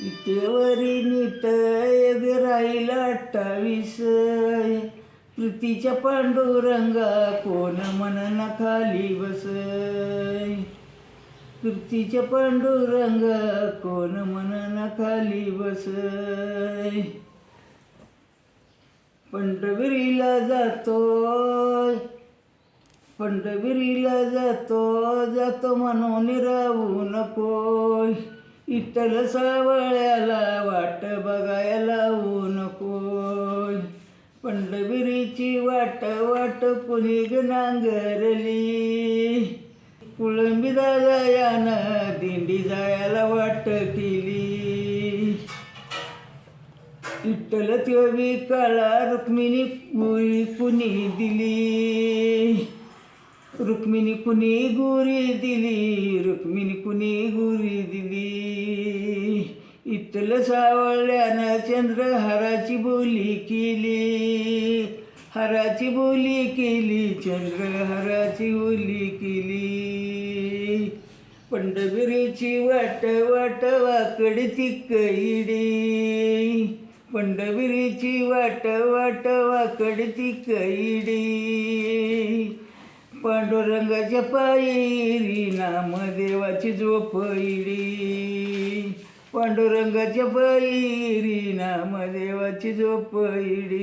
इटेवरी नीट राहील अठ्ठावीस. प्रीतीच्या पांडुरंगा कोण म्हणना खाली बस. प्रीतीच्या पांडुरंगा कोण म्हणना खाली बस. पंढरवीला जातोय पंढरवीला जातो जातो म्हणून राहू नकोय इतर सावळ्याला वाट बघायला लावू नको. पंढरवीची वाट वाट कुणी ग नांगरली. कुळंबी जायानं दिंडी जायला वाट केली. विठ्ठल तेवी काळा रुक्मिणी गुरी कुणी दिली? रुक्मिणी कुणी गुरी दिली? रुक्मिणी कुणी गुरी दिली? तुला सावळल्यानं चंद्र चंद्रहाराची बोली केली. हाराची बोली केली चंद्रहाराची बोली केली. पंढरपुरीची वाट वाट वाकड ती कैडी पंढरपुरीची वाट वाट वाकड ती कैडी पांडुरंगाच्या पायरी नामदेवाची झोपईडी पांडुरंगाच्या पैरी नामदेवाची झोपईडी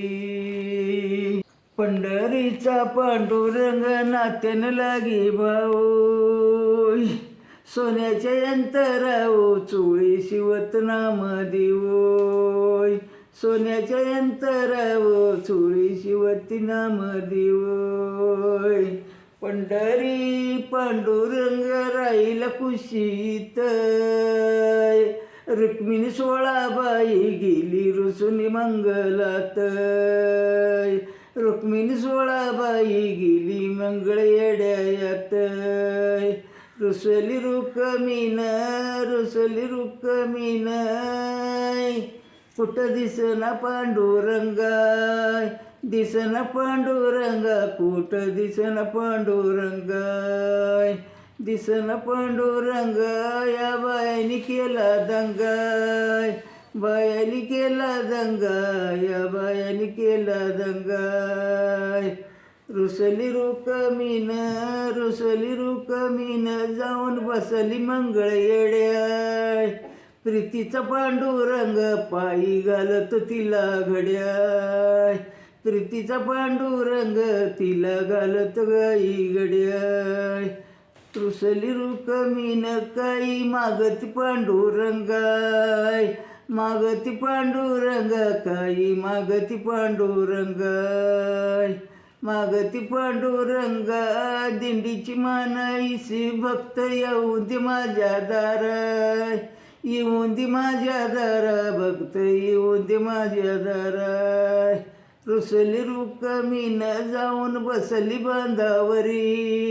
पंढरीचा पांडुरंग नात्यानं लागी भाऊ सोन्याच्या यंतराओ चोळी शिवत नाम देवोय सोन्याच्या यंतराओ चोळी शिवती नाम देवोय पंढरी पांडुरंग राहील कुशीत. रुक्मिणी सोळाबाई गेली रुसुनी मंगलात. रुक्मिणी सोळाबाई गेली मंगळ येड्यात. रुसली रुकमीन रुसली रुकमीन. कुठं दिसना पांडुरंगाय दिसना पांडुरंगा कुठं दिसना पांडुरंगा? दिसन पांडुरंग या बायानी केला दंग. बायानी केला दंगा या बायानी केला दंगाय रुसली रुकमीन रुसली रुकमीन जाऊन बसली मंगळ येड्या प्रीतीचा पांडुरंग पायी घालत तिला घड्या प्रीतीचा पांडुरंग तिला घालत गाई घड्या रुसली रुकमीन काही मागती पांडुरंगाय मागती पांडुरंग काही मागती पांडुरंगाय मागती पांडुरंगा दिंडीची मानाईसी भक्त येऊन दे माझ्या दाराय येऊन दे माझ्या दारा भक्त येऊन दे माझ्या दाराय रुसली रुक्मीन जाऊन बसली बांधावरी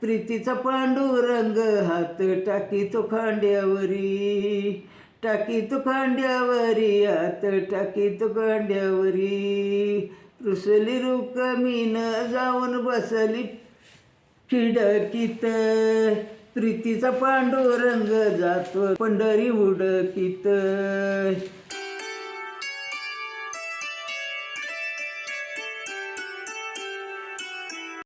प्रीतीचा पांडुरंग हात टाकीतो खांड्यावरी टाकीतो खांड्यावरी हात टाकीतो खांड्यावरी. रुसली रुक्मीन जाऊन बसली खिडकीत. प्रीतीचा पांडुरंग जातो पंढरी उडकीत.